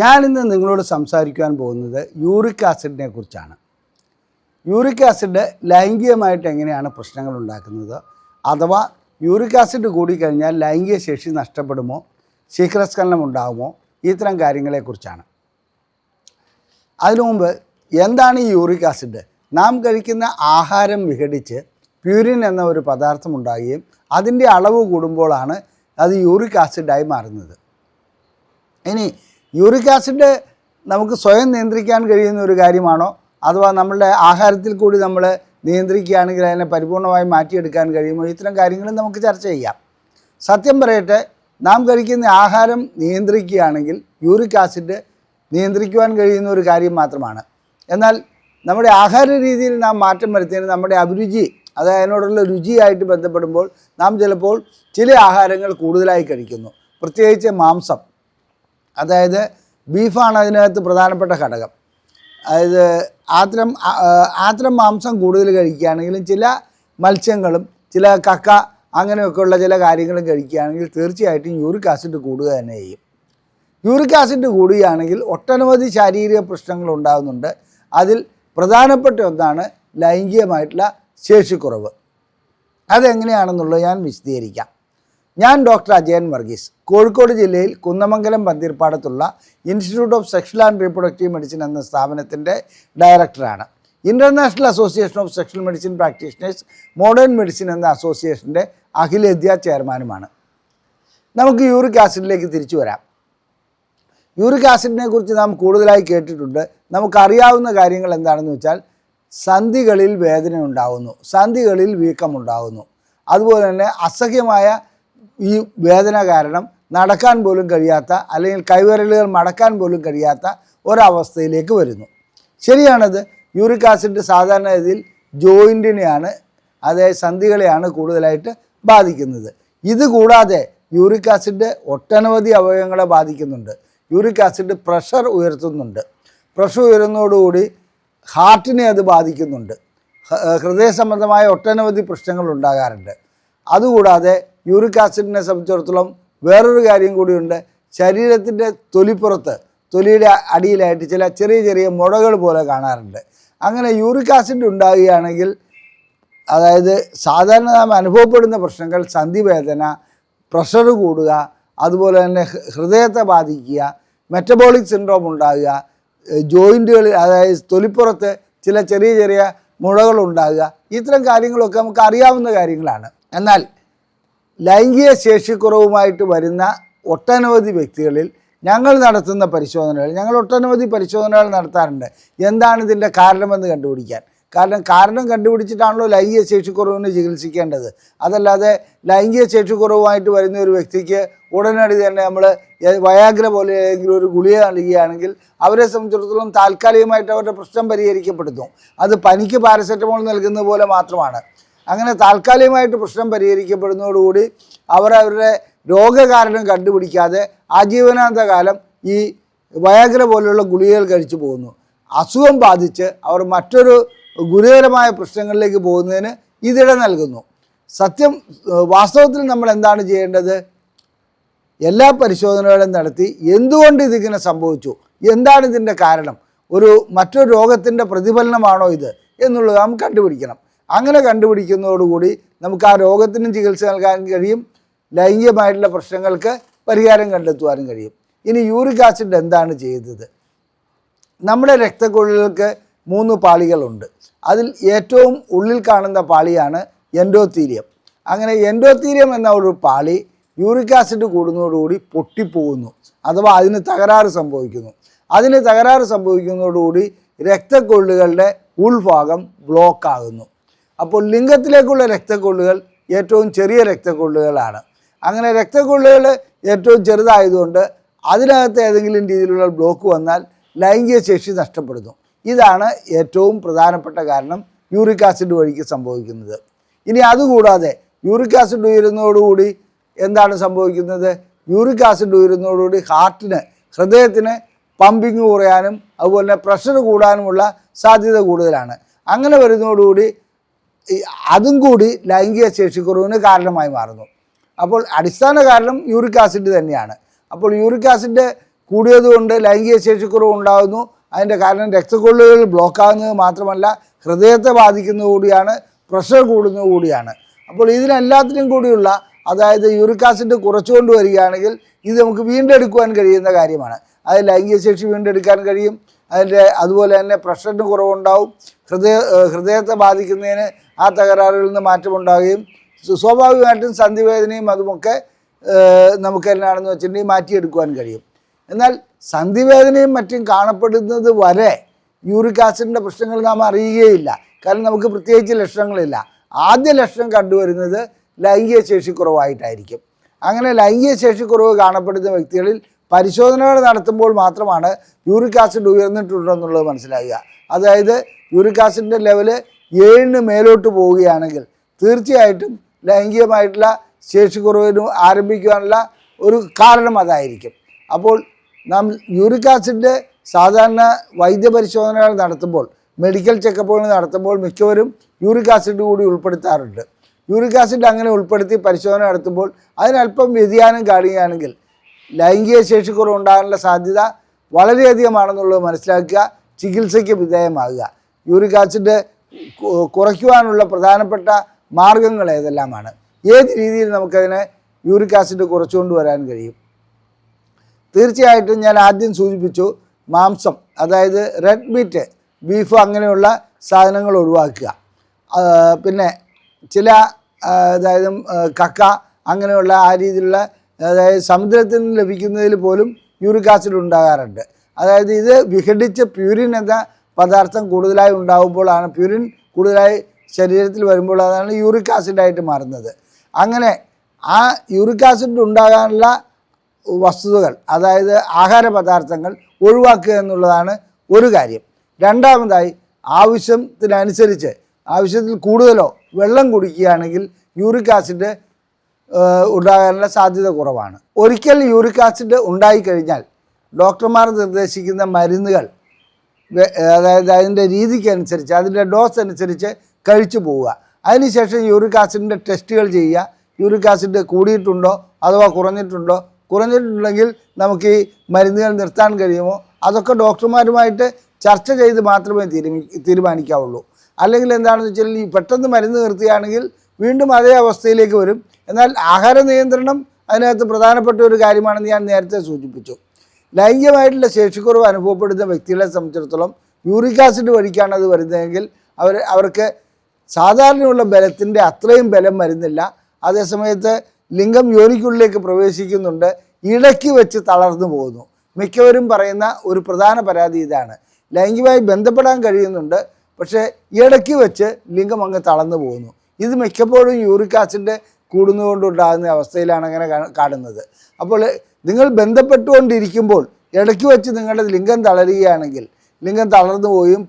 ഞാനിന്ന് നിങ്ങളോട് സംസാരിക്കാൻ പോകുന്നത് യൂറിക് ആസിഡിനെ കുറിച്ചാണ്. യൂറിക് ആസിഡ് ലൈംഗികമായിട്ട് എങ്ങനെയാണ് പ്രശ്നങ്ങൾ ഉണ്ടാക്കുന്നത്? അഥവാ യൂറിക് ആസിഡ് കൂടിക്കഴിഞ്ഞാൽ ലൈംഗിക ശേഷി നഷ്ടപ്പെടുമോ? ശീഘ്രസ്ഖലനം ഉണ്ടാകുമോ ഇത്തരം കാര്യങ്ങളെക്കുറിച്ചാണ് അതിനു മുമ്പ് എന്താണ് ഈ യൂറിക് ആസിഡ്? നാം കഴിക്കുന്ന ആഹാരം വിഘടിച്ച് പ്യൂരിൻ എന്ന ഒരു പദാർത്ഥം ഉണ്ടാകുകയും അതിന്റെ അളവ് കൂടുമ്പോഴാണ് അത് യൂറിക് ആസിഡായി മാറുന്നത്. ഇനി യൂറിക് ആസിഡ് നമുക്ക് സ്വയം നിയന്ത്രിക്കാൻ കഴിയുന്ന ഒരു കാര്യമാണോ? അഥവാ നമ്മളുടെ ആഹാരത്തിൽ കൂടി നമ്മൾ നിയന്ത്രിക്കുകയാണെങ്കിൽ അതിനെ പരിപൂർണമായി മാറ്റിയെടുക്കാൻ കഴിയുമോ? ഇത്തരം കാര്യങ്ങളും നമുക്ക് ചർച്ച ചെയ്യാം. സത്യം പറയട്ടെ നാം കഴിക്കുന്ന ആഹാരം നിയന്ത്രിക്കുകയാണെങ്കിൽ യൂറിക് ആസിഡ് നിയന്ത്രിക്കുവാൻ കഴിയുന്ന ഒരു കാര്യം മാത്രമാണ്. എന്നാൽ നമ്മുടെ ആഹാര രീതിയിൽ നാം മാറ്റം വരുത്തിയതിന് നമ്മുടെ അഭിരുചി അത് അതിനോടുള്ള രുചിയായിട്ട് ബന്ധപ്പെടുമ്പോൾ നാം ചിലപ്പോൾ ചില ആഹാരങ്ങൾ കൂടുതലായി കഴിക്കുന്നു. പ്രത്യേകിച്ച് മാംസം. അതായത് ബീഫാണ് അതിനകത്ത് പ്രധാനപ്പെട്ട ഘടകം. അതായത് ആത്രം ആത്രം മാംസം കൂടുതൽ കഴിക്കുകയാണെങ്കിലും ചില മത്സ്യങ്ങളും ചില കക്ക അങ്ങനെയൊക്കെയുള്ള ചില കാര്യങ്ങളും കഴിക്കുകയാണെങ്കിൽ തീർച്ചയായിട്ടും യൂറിക് ആസിഡ് കൂടുക തന്നെ ചെയ്യും. യൂറിക് ആസിഡ് കൂടുകയാണെങ്കിൽ ഒട്ടനവധി ശാരീരിക പ്രശ്നങ്ങൾ ഉണ്ടാകുന്നുണ്ട്. അതിൽ പ്രധാനപ്പെട്ട ഒന്നാണ് ലൈംഗികമായിട്ടുള്ള ശേഷിക്കുറവ്. അതെങ്ങനെയാണെന്നുള്ളത് ഞാൻ വിശദീകരിക്കാം. ഞാൻ ഡോക്ടർ അജയൻ വർഗീസ്. കോഴിക്കോട് ജില്ലയിൽ Kunnamangalam പന്തീർപ്പാടത്തുള്ള institute of sexual and reproductive medicine എന്ന സ്ഥാപനത്തിന്റെ ഡയറക്ടറാണ്. International association of sexual medicine practitioners modern medicine എന്ന അസോസിയേഷന്റെ അഖിലേന്ത്യാ ചെയർമാനുമാണ്. നമുക്ക് യൂറിക് ആസിഡിലേക്ക് തിരിച്ചു വരാം. യൂറിക് ആസിഡിനെ കുറിച്ച് നാം കൂടുതലായി കേട്ടിട്ടുണ്ട്. നമുക്കറിയാവുന്ന കാര്യങ്ങൾ എന്താണെന്ന് വെച്ചാൽ സന്ധികളിൽ വേദന ഉണ്ടാകുന്നു സന്ധികളിൽ വീക്കമുണ്ടാകുന്നു അതുപോലെ തന്നെ അസഹ്യമായ ഈ വേദന കാരണം നടക്കാൻ പോലും കഴിയാത്ത അല്ലെങ്കിൽ കൈവിരലുകൾ മടക്കാൻ പോലും കഴിയാത്ത ഒരവസ്ഥയിലേക്ക് വരുന്നു. ശരിയാണത് യൂറിക് ആസിഡ് സാധാരണഗതിയിൽ ജോയിന്റിനെയാണ് അതായത് സന്ധികളെയാണ് കൂടുതലായിട്ട് ബാധിക്കുന്നത്. ഇത് കൂടാതെ യൂറിക് ആസിഡ് ഒട്ടനവധി അവയവങ്ങളെ ബാധിക്കുന്നുണ്ട്. യൂറിക് ആസിഡ് പ്രഷർ ഉയർത്തുന്നുണ്ട്. പ്രഷർ ഉയരുന്നതോടുകൂടി ഹാർട്ടിനെ അത് ബാധിക്കുന്നുണ്ട്. ഹൃദയ സംബന്ധമായ ഒട്ടനവധി പ്രശ്നങ്ങൾ ഉണ്ടാകാറുണ്ട്. അതുകൂടാതെ യൂറിക് ആസിഡിനെ സംബന്ധിച്ചിടത്തോളം വേറൊരു കാര്യം കൂടിയുണ്ട്. ശരീരത്തിന്റെ തൊലിപ്പുറത്ത് തൊലിയുടെ അടിയിലായിട്ട് ചില ചെറിയ ചെറിയ മുഴകൾ പോലെ കാണാറുണ്ട്. അങ്ങനെ യൂറിക് ആസിഡ് ഉണ്ടാകുകയാണെങ്കിൽ അതായത് സാധാരണ നാം അനുഭവപ്പെടുന്ന പ്രശ്നങ്ങൾ സന്ധിവേദന പ്രഷർ കൂടുക അതുപോലെ തന്നെ ഹൃദയത്തെ ബാധിക്കുക മെറ്റബോളിക് സിൻഡ്രോം ഉണ്ടാകുക ജോയിന്റുകളിൽ അതായത് തൊലിപ്പുറത്ത് ചില ചെറിയ ചെറിയ മുഴകൾ ഉണ്ടാകുക ഇത്തരം കാര്യങ്ങളൊക്കെ നമുക്ക് അറിയാവുന്ന കാര്യങ്ങളാണ്. എന്നാൽ ലൈംഗിക ശേഷിക്കുറവുമായിട്ട് വരുന്ന ഒട്ടനവധി വ്യക്തികളിൽ ഞങ്ങൾ നടത്തുന്ന പരിശോധനകൾ ഞങ്ങൾ ഒട്ടനവധി പരിശോധനകൾ നടത്താറുണ്ട്. എന്താണ് ഇതിന്റെ കാരണമെന്ന് കണ്ടുപിടിക്കാൻ? കാരണം കാരണം കണ്ടുപിടിച്ചിട്ടാണല്ലോ ലൈംഗിക ശേഷിക്കുറവിന് ചികിത്സിക്കേണ്ടത്. അതല്ലാതെ ലൈംഗിക ശേഷിക്കുറവുമായിട്ട് വരുന്ന ഒരു വ്യക്തിക്ക് ഉടനടി തന്നെ നമ്മൾ വയാഗ്ര പോലെ ഏതെങ്കിലും ഒരു ഗുളിക നൽകുകയാണെങ്കിൽ അവരെ സംബന്ധിച്ചിടത്തോളം താൽക്കാലികമായിട്ട് അവരുടെ പ്രശ്നം പരിഹരിക്കപ്പെടുന്നു. അത് പനിക്ക് പാരസെറ്റമോൾ നൽകുന്ന പോലെ മാത്രമാണ്. അങ്ങനെ താൽക്കാലികമായിട്ട് പ്രശ്നം പരിഹരിക്കപ്പെടുന്നതോടുകൂടി അവർ അവരുടെ രോഗകാരണം കണ്ടുപിടിക്കാതെ ആജീവനാന്ത കാലം ഈ വയാഗ്ര പോലെയുള്ള ഗുളികകൾ കഴിച്ചു പോകുന്നു. അസുഖം ബാധിച്ച് അവർ മറ്റൊരു ഗുരുതരമായ പ്രശ്നങ്ങളിലേക്ക് പോകുന്നതിന് ഇതിട നൽകുന്നു. സത്യം വാസ്തവത്തിൽ നമ്മൾ എന്താണ് ചെയ്യേണ്ടത്? എല്ലാ പരിശോധനകളും നടത്തി എന്തുകൊണ്ട് ഇതിങ്ങനെ സംഭവിച്ചു? എന്താണ് ഇതിന്റെ കാരണം? ഒരു മറ്റൊരു രോഗത്തിന്റെ പ്രതിഫലനമാണോ ഇത് എന്നുള്ളത് നാം കണ്ടുപിടിക്കണം. അങ്ങനെ കണ്ടുപിടിക്കുന്നതോടുകൂടി നമുക്ക് ആ രോഗത്തിനും ചികിത്സ നൽകാൻ കഴിയും. ലൈംഗികമായിട്ടുള്ള പ്രശ്നങ്ങൾക്ക് പരിഹാരം കണ്ടെത്തുവാനും കഴിയും. ഇനി യൂറിക് ആസിഡ് എന്താണ് ചെയ്തത്? നമ്മുടെ രക്തക്കുഴലുകൾക്ക് മൂന്ന് പാളികളുണ്ട്. അതിൽ ഏറ്റവും ഉള്ളിൽ കാണുന്ന പാളിയാണ് എൻഡോത്തീരിയം. അങ്ങനെ എൻഡോത്തീരിയം എന്ന ഒരു പാളി യൂറിക് ആസിഡ് കൂടുന്നതോടുകൂടി പൊട്ടിപ്പോകുന്നു. അഥവാ അതിന് തകരാറ് സംഭവിക്കുന്നു. അതിന് തകരാറ് സംഭവിക്കുന്നതോടുകൂടി രക്തക്കൊള്ളുകളുടെ ഉൾഭാഗം ബ്ലോക്ക് ആകുന്നു. അപ്പോൾ ലിംഗത്തിലേക്കുള്ള രക്തക്കൊള്ളുകൾ ഏറ്റവും ചെറിയ രക്തക്കൊള്ളുകളാണ്. അങ്ങനെ രക്തക്കൊള്ളുകൾ ഏറ്റവും ചെറുതായതുകൊണ്ട് അതിനകത്ത് ഏതെങ്കിലും രീതിയിലുള്ള ബ്ലോക്ക് വന്നാൽ ലൈംഗിക ശേഷി നഷ്ടപ്പെടുന്നു. ഇതാണ് ഏറ്റവും പ്രധാനപ്പെട്ട കാരണം യൂറിക് ആസിഡ് വഴിക്ക് സംഭവിക്കുന്നത്. ഇനി അതുകൂടാതെ യൂറിക് ആസിഡ് ഉയരുന്നതോടുകൂടി എന്താണ് സംഭവിക്കുന്നത്? യൂറിക് ആസിഡ് ഉയരുന്നതോടുകൂടി ഹാർട്ടിന് ഹൃദയത്തിന് പമ്പിങ് കുറയാനും അതുപോലെ പ്രഷർ കൂടാനുമുള്ള സാധ്യത കൂടുതലാണ്. അങ്ങനെ വരുന്നതോടുകൂടി അതും കൂടി ലൈംഗിക ശേഷിക്കുറവിന് കാരണമായി മാറുന്നു. അപ്പോൾ അടിസ്ഥാന കാരണം യൂറിക് ആസിഡ് തന്നെയാണ്. അപ്പോൾ യൂറിക് ആസിഡ് കൂടിയതുകൊണ്ട് ലൈംഗിക ശേഷിക്കുറവ് ഉണ്ടാകുന്നു. അതിന്റെ കാരണം രക്തക്കൊള്ളുകൾ ബ്ലോക്ക് ആകുന്നത് മാത്രമല്ല ഹൃദയത്തെ ബാധിക്കുന്നത് കൂടിയാണ് പ്രഷർ കൂടുന്നത് കൂടിയാണ്. അപ്പോൾ ഇതിനെല്ലാത്തിനും കൂടിയുള്ള അതായത് യൂറിക് ആസിഡ് കുറച്ചുകൊണ്ട് വരികയാണെങ്കിൽ ഇത് നമുക്ക് വീണ്ടെടുക്കുവാൻ കഴിയുന്ന കാര്യമാണ്. അത് ലൈംഗിക ശേഷി വീണ്ടെടുക്കാൻ കഴിയും. അതിന്റെ അതുപോലെ തന്നെ പ്രഷറിന് കുറവുണ്ടാവും. ഹൃദയ ഹൃദയത്തെ ബാധിക്കുന്നതിന് ആ തകരാറുകളിൽ നിന്ന് മാറ്റമുണ്ടാകുകയും സ്വ- സ്വാഭാവികമായിട്ടും സന്ധിവേദനയും അതുമൊക്കെ നമുക്ക് എന്നാണെന്ന് വെച്ചിട്ടുണ്ടെങ്കിൽ മാറ്റിയെടുക്കുവാൻ കഴിയും. എന്നാൽ സന്ധിവേദനയും മറ്റും കാണപ്പെടുന്നത് വരെ യൂറിക് ആസിഡിന്റെ പ്രശ്നങ്ങൾ നാം അറിയുകയില്ല. കാരണം നമുക്ക് പ്രത്യേകിച്ച് ലക്ഷണങ്ങളില്ല. ആദ്യ ലക്ഷണം കണ്ടുവരുന്നത് ലൈംഗിക ശേഷിക്കുറവായിട്ടായിരിക്കും. അങ്ങനെ ലൈംഗിക ശേഷിക്കുറവ് കാണപ്പെടുന്ന വ്യക്തികളിൽ പരിശോധനകൾ നടത്തുമ്പോൾ മാത്രമാണ് യൂറിക് ആസിഡ് ഉയർന്നിട്ടുണ്ടെന്നുള്ളത് മനസ്സിലാകുക അതായത് യൂറിക് ആസിഡിന്റെ ലെവൽ ഏഴിന് മേലോട്ട് പോവുകയാണെങ്കിൽ തീർച്ചയായിട്ടും ലൈംഗികമായിട്ടുള്ള ശേഷി ശേഷിക്കുറവിന് ആരംഭിക്കുവാനുള്ള ഒരു കാരണം അതായിരിക്കും. അപ്പോൾ നാം യൂറിക് ആസിഡ് സാധാരണ വൈദ്യപരിശോധനകൾ നടത്തുമ്പോൾ മെഡിക്കൽ ചെക്കപ്പുകൾ നടത്തുമ്പോൾ മിക്കവരും യൂറിക് ആസിഡ് കൂടി ഉൾപ്പെടുത്താറുണ്ട്. യൂറിക് ആസിഡ് അങ്ങനെ ഉൾപ്പെടുത്തി പരിശോധന നടത്തുമ്പോൾ അതിനല്പം വ്യതിയാനം കാണുകയാണെങ്കിൽ ലൈംഗിക ശേഷിക്കുറവ് ഉണ്ടാകാനുള്ള സാധ്യത വളരെയധികമാണെന്നുള്ളത് മനസ്സിലാക്കുക ചികിത്സയ്ക്ക് വിധേയമാകുക. യൂറിക് ആസിഡ് കുറയ്ക്കുവാനുള്ള പ്രധാനപ്പെട്ട മാർഗങ്ങൾ ഏതെല്ലാമാണ്? ഏത് രീതിയിൽ നമുക്കതിനെ യൂറിക് ആസിഡ് കുറച്ചുകൊണ്ട് വരാൻ കഴിയും? തീർച്ചയായിട്ടും ഞാൻ ആദ്യം സൂചിപ്പിച്ചു മാംസം അതായത് റെഡ് മീറ്റ് ബീഫ് അങ്ങനെയുള്ള സാധനങ്ങൾ ഒഴിവാക്കുക. പിന്നെ ചില അതായത് കക്ക അങ്ങനെയുള്ള ആ രീതിയിലുള്ള അതായത് സമുദ്രത്തിൽ നിന്ന് ലഭിക്കുന്നതിൽ പോലും യൂറിക് ആസിഡ് ഉണ്ടാകാറുണ്ട്. അതായത് ഇത് വിഘടിച്ച പ്യൂരിൻ എന്ന പദാർത്ഥം കൂടുതലായി ഉണ്ടാകുമ്പോഴാണ് പ്യൂരിൻ കൂടുതലായി ശരീരത്തിൽ വരുമ്പോൾ അതാണ് യൂറിക് ആസിഡായിട്ട് മാറുന്നത്. അങ്ങനെ ആ യൂറിക് ആസിഡ് ഉണ്ടാകാനുള്ള വസ്തുതകൾ അതായത് ആഹാര പദാർത്ഥങ്ങൾ ഒഴിവാക്കുക എന്നുള്ളതാണ് ഒരു കാര്യം. രണ്ടാമതായി ആവശ്യത്തിനനുസരിച്ച് ആവശ്യത്തിൽ കൂടുതലോ വെള്ളം കുടിക്കുകയാണെങ്കിൽ യൂറിക് ആസിഡ് ഉണ്ടാകാനുള്ള സാധ്യത കുറവാണ്. ഒരിക്കൽ യൂറിക് ആസിഡ് ഉണ്ടായിക്കഴിഞ്ഞാൽ ഡോക്ടർമാർ നിർദ്ദേശിക്കുന്ന മരുന്നുകൾ അതായത് അതിന്റെ രീതിക്കനുസരിച്ച് അതിന്റെ ഡോസ് അനുസരിച്ച് കഴിച്ചു പോവുക. അതിനുശേഷം യൂറിക് ആസിഡിന്റെ ടെസ്റ്റുകൾ ചെയ്യുക. യൂറിക് ആസിഡ് കൂടിയിട്ടുണ്ടോ അഥവാ കുറഞ്ഞിട്ടുണ്ടോ? കുറഞ്ഞിട്ടുണ്ടെങ്കിൽ നമുക്ക് ഈ മരുന്നുകൾ നിർത്താൻ കഴിയുമോ? അതൊക്കെ ഡോക്ടർമാരുമായിട്ട് ചർച്ച ചെയ്ത് മാത്രമേ തീരുമി തീരുമാനിക്കാവുള്ളൂ. അല്ലെങ്കിൽ എന്താണെന്ന് വെച്ചാൽ ഈ പെട്ടെന്ന് മരുന്ന് നിർത്തുകയാണെങ്കിൽ വീണ്ടും അതേ അവസ്ഥയിലേക്ക് വരും. എന്നാൽ ആഹാര നിയന്ത്രണം അതിനകത്ത് പ്രധാനപ്പെട്ട ഒരു കാര്യമാണെന്ന് ഞാൻ നേരത്തെ സൂചിപ്പിച്ചു. ലൈംഗികമായിട്ടുള്ള ശേഷിക്കുറവ് അനുഭവപ്പെടുന്ന വ്യക്തികളെ സംബന്ധിച്ചിടത്തോളം യൂറിക് ആസിഡ് വഴിക്കാണ് അത് വരുന്നതെങ്കിൽ അവർ അവർക്ക് സാധാരണയുള്ള ബലത്തിന്റെ അത്രയും ബലം വരുന്നില്ല. അതേസമയത്ത് ലിംഗം യോനിക്കുള്ളിലേക്ക് പ്രവേശിക്കുന്നുണ്ട്. ഇടയ്ക്ക് വെച്ച് തളർന്നു പോകുന്നു. മിക്കവരും പറയുന്ന ഒരു പ്രധാന പരാതി ഇതാണ്. ലൈംഗികമായി ബന്ധപ്പെടാൻ കഴിയുന്നുണ്ട്. പക്ഷേ ഇടയ്ക്ക് വെച്ച് ലിംഗം അങ്ങ് തളർന്നു പോകുന്നു. ഇത് മിക്കപ്പോഴും യൂറിക് ആസിഡ് കൂടുന്നതുകൊണ്ടുണ്ടാകുന്ന അവസ്ഥയിലാണ് അങ്ങനെ കാണുന്നത്. അപ്പോൾ നിങ്ങൾ ബന്ധപ്പെട്ടുകൊണ്ടിരിക്കുമ്പോൾ ഇടയ്ക്ക് വെച്ച് നിങ്ങളുടെ ലിംഗം തളരുകയാണെങ്കിൽ ലിംഗം തളർന്നു പോയും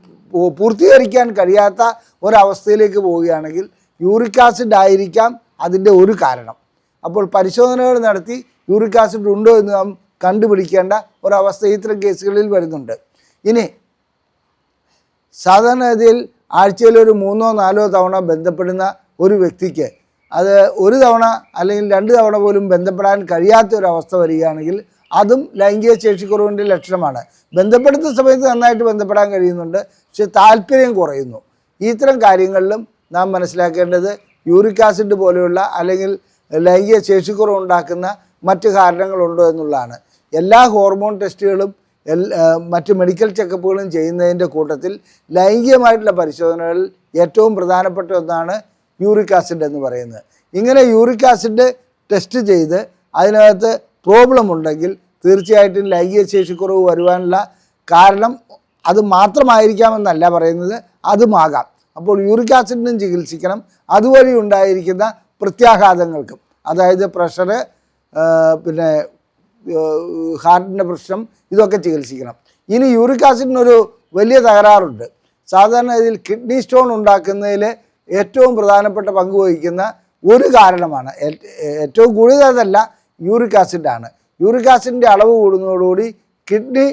പൂർത്തീകരിക്കാൻ കഴിയാത്ത ഒരവസ്ഥയിലേക്ക് പോവുകയാണെങ്കിൽ യൂറിക് ആസിഡ് ആയിരിക്കാം അതിന്റെ ഒരു കാരണം. അപ്പോൾ പരിശോധനകൾ നടത്തി യൂറിക് ആസിഡ് ഉണ്ടോ എന്ന് നാം കണ്ടുപിടിക്കേണ്ട ഒരവസ്ഥ ഇത്തരം കേസുകളിൽ വരുന്നുണ്ട്. ഇനി സാധാരണഗതിയിൽ ആഴ്ചയിൽ ഒരു മൂന്നോ നാലോ തവണ ബന്ധപ്പെടുന്ന ഒരു വ്യക്തിക്ക് അത് ഒരു തവണ അല്ലെങ്കിൽ രണ്ട് തവണ പോലും ബന്ധപ്പെടാൻ കഴിയാത്ത ഒരു അവസ്ഥ വരികയാണെങ്കിൽ അതും ലൈംഗിക ശേഷിക്കുറവിന്റെ ലക്ഷണമാണ്. ബന്ധപ്പെടുന്ന സമയത്ത് നന്നായിട്ട് ബന്ധപ്പെടാൻ കഴിയുന്നുണ്ട്. പക്ഷെ താല്പര്യം കുറയുന്നു. ഇത്തരം കാര്യങ്ങളിലും നാം മനസ്സിലാക്കേണ്ടത് യൂറിക് ആസിഡ് പോലെയുള്ള അല്ലെങ്കിൽ ലൈംഗിക ശേഷിക്കുറവുണ്ടാക്കുന്ന മറ്റ് കാരണങ്ങളുണ്ടോ എന്നുള്ളതാണ്. എല്ലാ ഹോർമോൺ ടെസ്റ്റുകളും മറ്റ് മെഡിക്കൽ ചെക്കപ്പുകളും ചെയ്യുന്നതിന്റെ കൂട്ടത്തിൽ ലൈംഗികമായിട്ടുള്ള പരിശോധനകളിൽ ഏറ്റവും പ്രധാനപ്പെട്ട ഒന്നാണ് യൂറിക് ആസിഡ് എന്ന് പറയുന്നത്. ഇങ്ങനെ യൂറിക് ആസിഡ് ടെസ്റ്റ് ചെയ്ത് അതിനകത്ത് പ്രോബ്ലം ഉണ്ടെങ്കിൽ തീർച്ചയായിട്ടും ലൈംഗിക ശേഷിക്കുറവ് വരുവാനുള്ള കാരണം അത് മാത്രമായിരിക്കാമെന്നല്ല പറയുന്നത് അതുമാകാം അപ്പോൾ യൂറിക് ആസിഡിനും ചികിത്സിക്കണം. അതുവഴി ഉണ്ടായിരിക്കുന്ന പ്രത്യാഘാതങ്ങൾക്കും അതായത് പ്രഷറ് പിന്നെ ഹാർട്ടിന്റെ പ്രശ്നം ഇതൊക്കെ ചികിത്സിക്കണം. ഇനി യൂറിക് ആസിഡിനൊരു വലിയ തകരാറുണ്ട്. സാധാരണ ഇതിൽ കിഡ്നി സ്റ്റോൺ ഉണ്ടാക്കുന്നതിൽ ഏറ്റവും പ്രധാനപ്പെട്ട പങ്ക് വഹിക്കുന്ന ഒരു കാരണമാണ്. ഏറ്റവും കൂടുതൽ അതല്ല യൂറിക് ആസിഡാണ്. യൂറിക് ആസിഡിന്റെ അളവ് കൂടുന്നതോടുകൂടി കിഡ്നി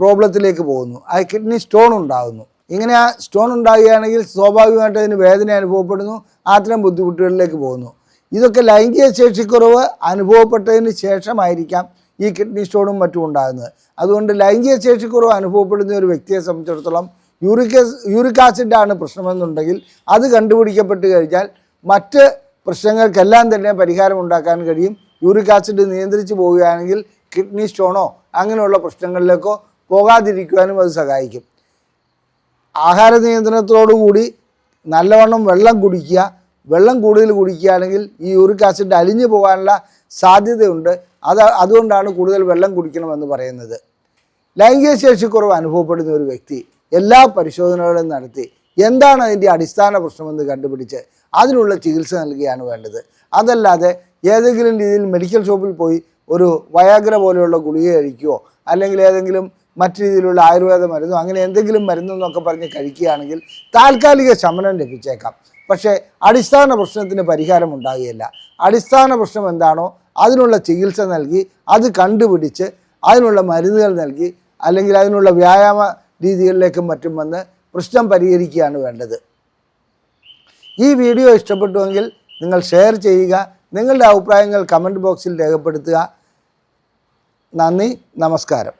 പ്രോബ്ലത്തിലേക്ക് പോകുന്നു. ആ കിഡ്നി സ്റ്റോൺ ഉണ്ടാകുന്നു. ഇങ്ങനെ ആ സ്റ്റോൺ ഉണ്ടാകുകയാണെങ്കിൽ സ്വാഭാവികമായിട്ട് അതിന് വേദന അനുഭവപ്പെടുന്നു അത്തരം ബുദ്ധിമുട്ടുകളിലേക്ക് പോകുന്നു. ഇതൊക്കെ ലൈംഗിക ശേഷിക്കുറവ് അനുഭവപ്പെട്ടതിന് ശേഷമായിരിക്കാം ഈ കിഡ്നി സ്റ്റോണും മറ്റും ഉണ്ടാകുന്നത്. അതുകൊണ്ട് ലൈംഗിക ശേഷിക്കുറവ് അനുഭവപ്പെടുന്ന ഒരു വ്യക്തിയെ സംബന്ധിച്ചിടത്തോളം യൂറിക് യൂറിക് ആസിഡാണ് പ്രശ്നമെന്നുണ്ടെങ്കിൽ അത് കണ്ടുപിടിക്കപ്പെട്ട് കഴിഞ്ഞാൽ മറ്റ് പ്രശ്നങ്ങൾക്കെല്ലാം തന്നെ പരിഹാരം ഉണ്ടാക്കാൻ കഴിയും. യൂറിക് ആസിഡ് നിയന്ത്രിച്ച് പോവുകയാണെങ്കിൽ കിഡ്നി സ്റ്റോണോ അങ്ങനെയുള്ള പ്രശ്നങ്ങളിലേക്കോ പോകാതിരിക്കുവാനും അത് സഹായിക്കും. ആഹാര നിയന്ത്രണത്തോടുകൂടി നല്ലവണ്ണം വെള്ളം കുടിക്കുക. വെള്ളം കൂടുതൽ കുടിക്കുകയാണെങ്കിൽ ഈ യൂറിക് ആസിഡ് അലിഞ്ഞു പോകാനുള്ള സാധ്യതയുണ്ട്. അത് അതുകൊണ്ടാണ് കൂടുതൽ വെള്ളം കുടിക്കണമെന്ന് പറയുന്നത്. ലൈംഗിക ശേഷിക്കുറവ് അനുഭവപ്പെടുന്ന ഒരു വ്യക്തി എല്ലാ പരിശോധനകളും നടത്തി എന്താണ് അതിന്റെ അടിസ്ഥാന പ്രശ്നമെന്ന് കണ്ടുപിടിച്ച് അതിനുള്ള ചികിത്സ നൽകുകയാണ് വേണ്ടത്. അതല്ലാതെ ഏതെങ്കിലും രീതിയിൽ മെഡിക്കൽ ഷോപ്പിൽ പോയി ഒരു വയാഗ്ര പോലെയുള്ള ഗുളിക കഴിക്കുകയോ അല്ലെങ്കിൽ ഏതെങ്കിലും മറ്റു രീതിയിലുള്ള ആയുർവേദ മരുന്നോ അങ്ങനെ എന്തെങ്കിലും മരുന്നെന്നൊക്കെ പറഞ്ഞ് കഴിക്കുകയാണെങ്കിൽ താൽക്കാലിക ശമനം ലഭിച്ചേക്കാം. പക്ഷേ അടിസ്ഥാന പ്രശ്നത്തിന് പരിഹാരം ഉണ്ടാകുകയില്ല. അടിസ്ഥാന പ്രശ്നം എന്താണോ അതിനുള്ള ചികിത്സ നൽകി അത് കണ്ടുപിടിച്ച് അതിനുള്ള മരുന്നുകൾ നൽകി അല്ലെങ്കിൽ അതിനുള്ള വ്യായാമ രീതികളിലേക്കും മറ്റും വന്ന് പ്രശ്നം പരിഹരിക്കുകയാണ് വേണ്ടത്. ഈ വീഡിയോ ഇഷ്ടപ്പെട്ടുവെങ്കിൽ നിങ്ങൾ ഷെയർ ചെയ്യുക നിങ്ങളുടെ അഭിപ്രായങ്ങൾ കമന്റ് ബോക്സിൽ രേഖപ്പെടുത്തുക. നന്ദി നമസ്കാരം.